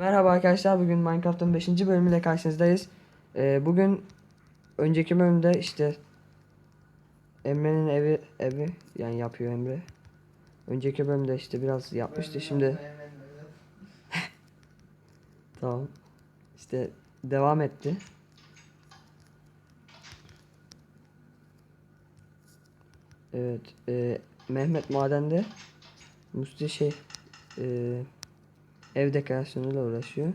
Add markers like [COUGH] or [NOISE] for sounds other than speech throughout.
Merhaba arkadaşlar bugün Minecraft'ın 5. bölümüyle karşınızdayız. Ee, bugün önceki bölümde işte Emre'nin evi evi yani yapıyor Emre. Önceki bölümde işte biraz yapmıştı şimdi [LAUGHS] tamam işte devam etti. Evet e, Mehmet madende Musti şey e, ev dekorasyonuyla uğraşıyor.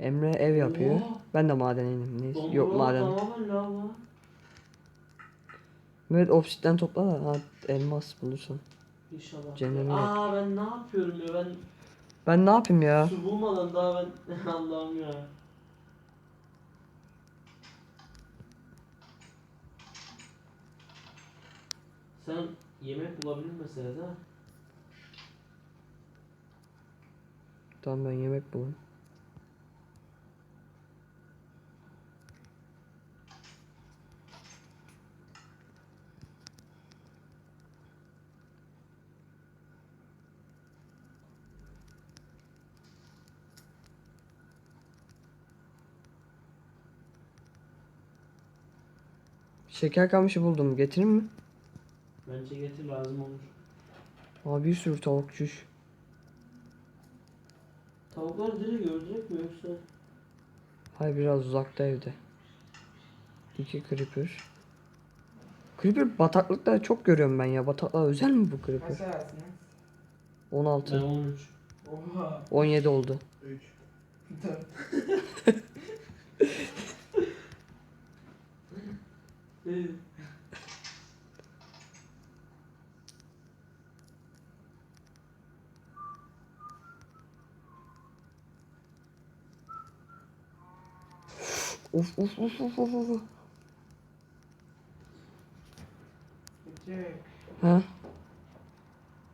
Emre ev yapıyor. Oha. Ben de madenim. Neyse. Lan Yok maden. Tamamen lava. Mehmet obsitten topla da ha, elmas bulursun. İnşallah. Cennet yok. Aa ben ne yapıyorum ya ben Ben ne yapayım ya? su bulmadan daha ben [LAUGHS] Allah'ım ya. Sen yemek bulabilir mesela da. Tamam ben yemek bulayım. Şeker kamışı buldum. Getireyim mi? Bence getir lazım olur. Aa bir sürü tavuk çüş. Tavukları direkt öldürek mi yoksa? Hayır biraz uzakta evde. İki creeper. Creeper bataklıkta çok görüyorum ben ya. Bataklığa özel mi bu creeper? Kaç arasınız? 16. Ben 13. Oha. 17 oldu. 3. 4. [LAUGHS] Ee, Of of of of of. Küçük. Ha?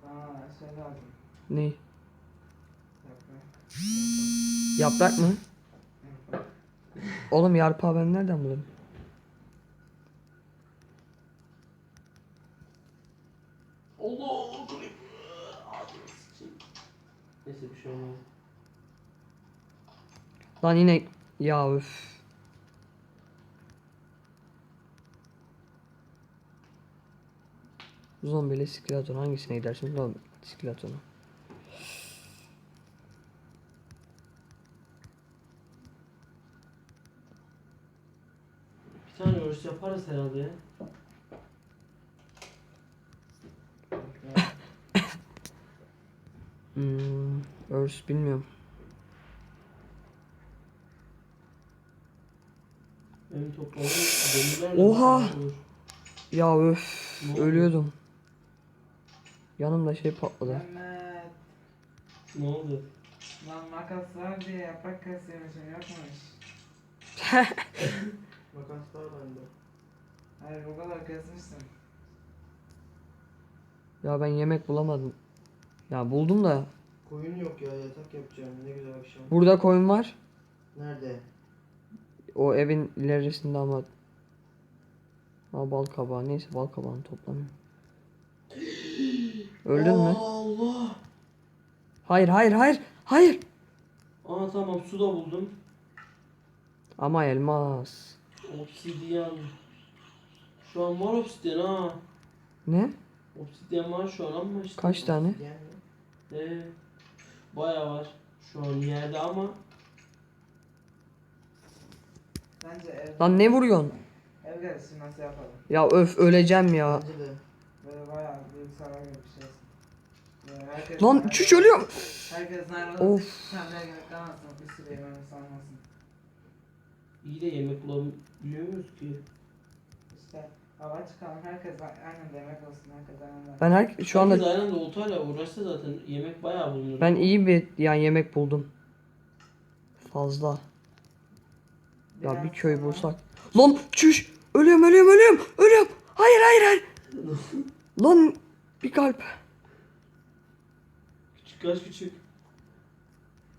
Bana şey lazım. Ne? Yapma. Yaprak mı? Oğlum yarpağı ben nereden bulayım? Allah. Neyse bir şey olmaz. Lan yine ya öf. Zombili skeleton hangisine gidersin? Zombi skeletona. Bir tane örüş yaparız herhalde ya. [LAUGHS] Hmm, örs bilmiyorum. Benim Oha! Ya öf ölüyordum. Yanımda şey patladı. Mehmet. Ne oldu? Lan makas var diye yaprak kesiyormuşum yokmuş. [LAUGHS] [LAUGHS] Makas var bende. Hayır bu kadar kesmişsin. Ya ben yemek bulamadım. Ya buldum da. Koyun yok ya yatak yapacağım ne güzel akşam. Burada koyun var. Nerede? O evin ilerisinde ama. Aa bal kabağı. Neyse bal kabağını toplamıyorum. Öldün mü? Allah! Hayır hayır hayır. Hayır. Aa tamam su da buldum. Ama elmas. Obsidyen. Şu an var obsidyen ha. Ne? Obsidyen var şu an ama işte. Kaç tane? Yani Ee, bayağı var. Şu an yerde ama. Bence ev, Lan ne vuruyorsun? ev gelişi nasıl yapalım? Ya öf öleceğim ya. bence de. Bayağı büyük saray gibi bir şey. Böyle herkes Lan çüş ölüyorum. Herkes nerede Of. de yemek kalmasın. Bir sürü yemeğini salmasın. İyi de yemek bulabiliyor muyuz ki? İşte hava çıkalım. Herkes aynı anda yemek olsun. Herkes aynı anda. Ben her, şu anda Herkes aynı anda oltayla uğraşsa zaten yemek bayağı bulunur. ben iyi bir yani yemek buldum. Fazla. Ya bir köy sonra- bulsak. Lan çüş. Ölüyorum ölüyorum ölüyorum. Ölüyorum. Hayır hayır hayır. [LAUGHS] Lan bir kalp. Küçük kaç küçük.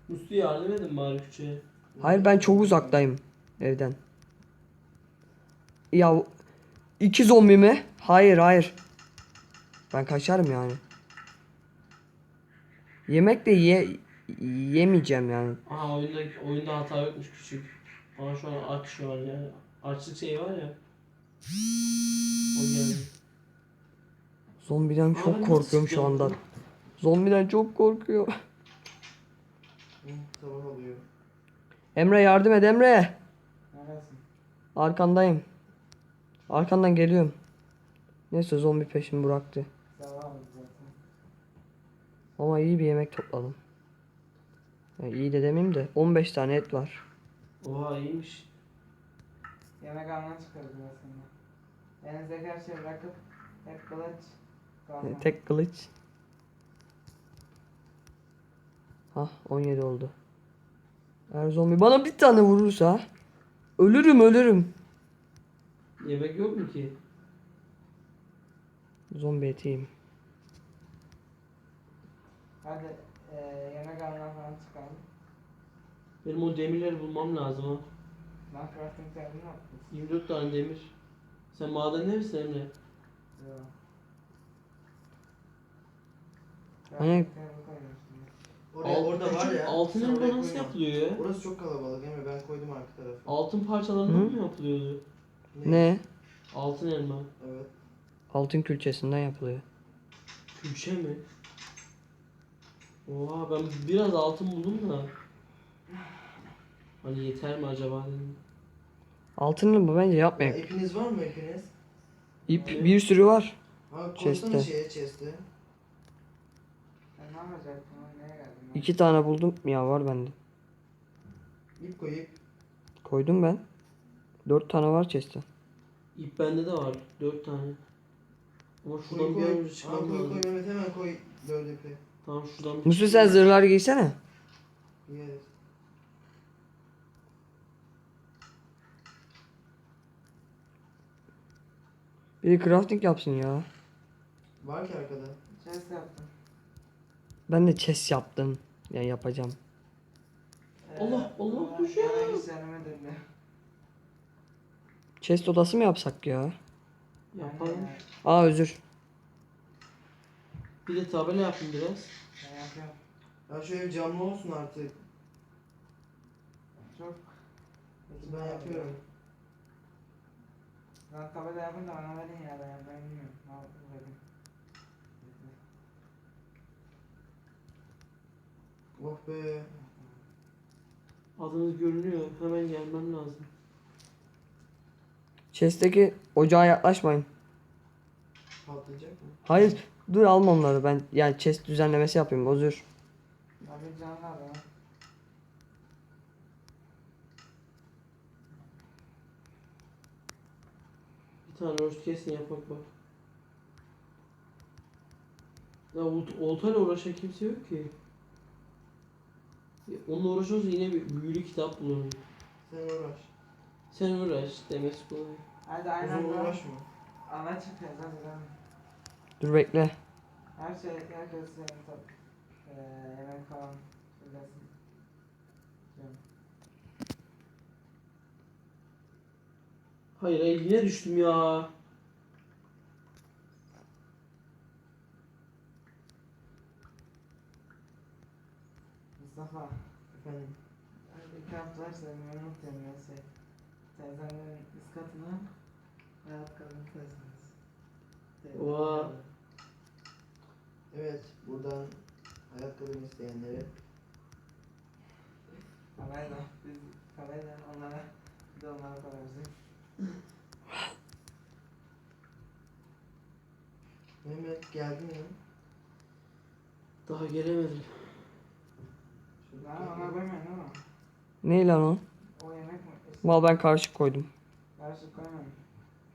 Musti yardım edin bari küçüğe. Hayır ben çok uzaktayım evden. Ya iki zombi mi? Hayır hayır. Ben kaçarım yani. Yemek de ye yemeyeceğim yani. Aha oyunda, oyunda hata yokmuş küçük. Ama şu an aç şu an yani. Açlık şey var ya. O geldi. Zombiden çok korkuyorum şu sıkıyorum. anda. Zombiden çok korkuyor. Emre yardım et Emre. Arkandayım. Arkandan geliyorum. Neyse zombi peşimi bıraktı. Ama iyi bir yemek topladım. Yani iyi de demeyeyim de 15 tane et var. Oha iyiymiş. Yemek almaya çıkarız aslında. Elinizdeki her şeyi bırakıp hep kılıç. Kalkan. Tek kılıç. Hah 17 oldu. Eğer zombi bana bir tane vurursa ölürüm ölürüm. Yemek yok mu ki? Zombi etiyim. Hadi eee yemek almaya falan çıkalım. Benim o demirleri bulmam lazım ha. Ben crafting table'ını yaptım. 24 tane demir. Sen madende misin Emre? Yok. Hani-. Oraya, Alt- orada var ya. Altın sen elma oraya nasıl koyma. yapılıyor ya? Orası çok kalabalık Emre ben koydum arka tarafa. Altın parçalarından Hı? mı yapılıyordu? Ne? Altın elma. Evet. Altın külçesinden yapılıyor. Külçe mi? Oha ben biraz altın buldum da. Hani yeter mi acaba dedim. Altını mı bence Ya, yapmayın. ipiniz var mı ipiniz? İp bir sürü var. Ha koysana şeye chest'e. Geldim? ben? İki tane buldum. Ya var bende. İp koy ip. Koydum ben. Dört tane var chest'te. İp bende de var. 4 tane. Ama Koy şuradan bir an koy. önce Ha, çıkmam koy lazım. koy Mehmet hemen koy dört ipi. Tamam şuradan bir Musu sen zırhlar giysene. Yes. Biri crafting yapsın ya. Var ki arkada. Chest yaptım. Ben de chest yaptım. Yani yapacağım. Allah, Allah. Yemek işlerime döndü. Chest odası mı yapsak ya? yapalım. Aa özür. Bir de tabela yapın biraz. Ben yapıyorum. Ya şu ev camlı olsun artık. Çok. Ben yapıyorum. Ben tabela yapın da bana verin ya ben yapmayı bilmiyorum. Ne yapayım Oh be. Adınız görünüyor. Hemen gelmem lazım. Chest'teki ocağa yaklaşmayın. Patlayacak mı? Hayır. Dur alma onları ben. Yani chest düzenlemesi yapayım. Özür. Abi canlı abi. Bir tane roast kesin yapak bak. Ya olt- oltayla uğraşan kimse yok ki. Onunla uğraşıyorsa yine bir büyülü kitap bulurum. Sen uğraş. Sen uğraş demesi kolay. Hadi aynı Uzun anda uğraşma. ana çıkıyoruz hadi ben. Dur bekle. Her şey herkes senin tab. Eee yemek falan söylesin. Hayır hayır yine düştüm ya. Kamp varsa ben unutuyorum ya şey. Teyzemlerin üst katına hayat kalıntıysınız. Oha. Evet buradan hayat kabul isteyenlere. Parayla biz parayla onlara bir de onlara para verecek. Mehmet geldin ya. Daha gelemedim. Lan ona koymayın. Ne lan o? O yemek mi? Mal ben karışık koydum. Karışık koymayın.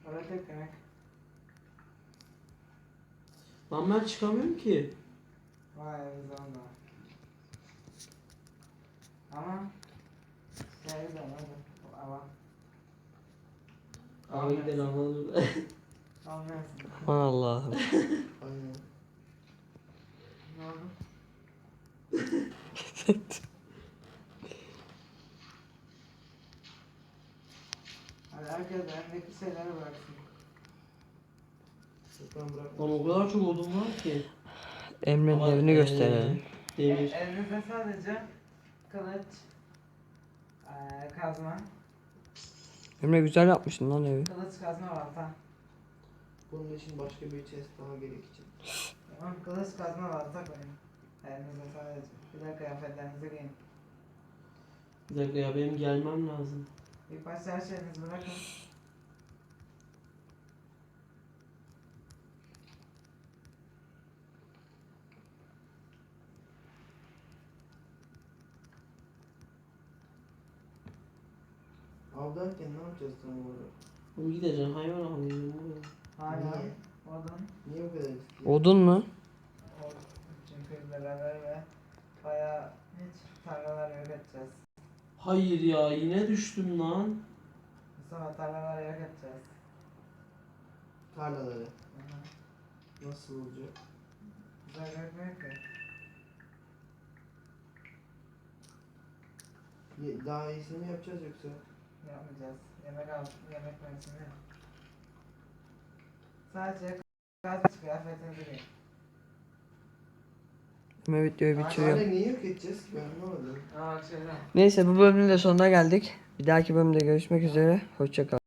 Öyle tek yemek. Lan ben çıkamıyorum ki. Vay onda. Ama şey de hadi. Ama Abi gidelim anladım. almayasın. Allah'ım. Aynen. [LAUGHS] Ne oldu? Hadi herkes elindeki şeyleri bıraksın. Lütfen bırakma. Lan o kadar çok odun var ki. Emre'nin Ama, evini gösterelim. Demir. E, elinizde sadece kılıç, eee kazma, Emre güzel yapmışsın lan evi. kılıç kazma balta. Bunun için başka bir chest daha gerekecek. Tamam kılıç kazma balta koyun. Elinizde sadece. Bir de kıyafetlerinizi giyin. Bir dakika ya benim gelmem lazım. İlk başta her şeyinizi bırakın. Av derken ne yapacağız tam olarak? Oğlum gideceğim hayvan avlayacağım oğlum. Hala Niye? odun. Niye bu kadar istiyor? Odun mu? Çünkü beraber bayağı hiç tarlalar yok edeceğiz. Hayır ya yine düştüm lan. Tarlaları yok edeceğiz. Tarlaları. Hı hı. Nasıl olacak? Güzel görünmüyor ki. Ye- Daha iyisini mi yapacağız yoksa? Yapmayacağız. Yemek al, yemek mevsimi. Sadece gaz kıyafetinizi giyin. Emre videoyu bitiriyor. Hala niye yok edeceğiz ki ben anlamadım. Neyse bu bölümün de sonuna geldik. Bir dahaki bölümde görüşmek üzere. Hoşçakalın.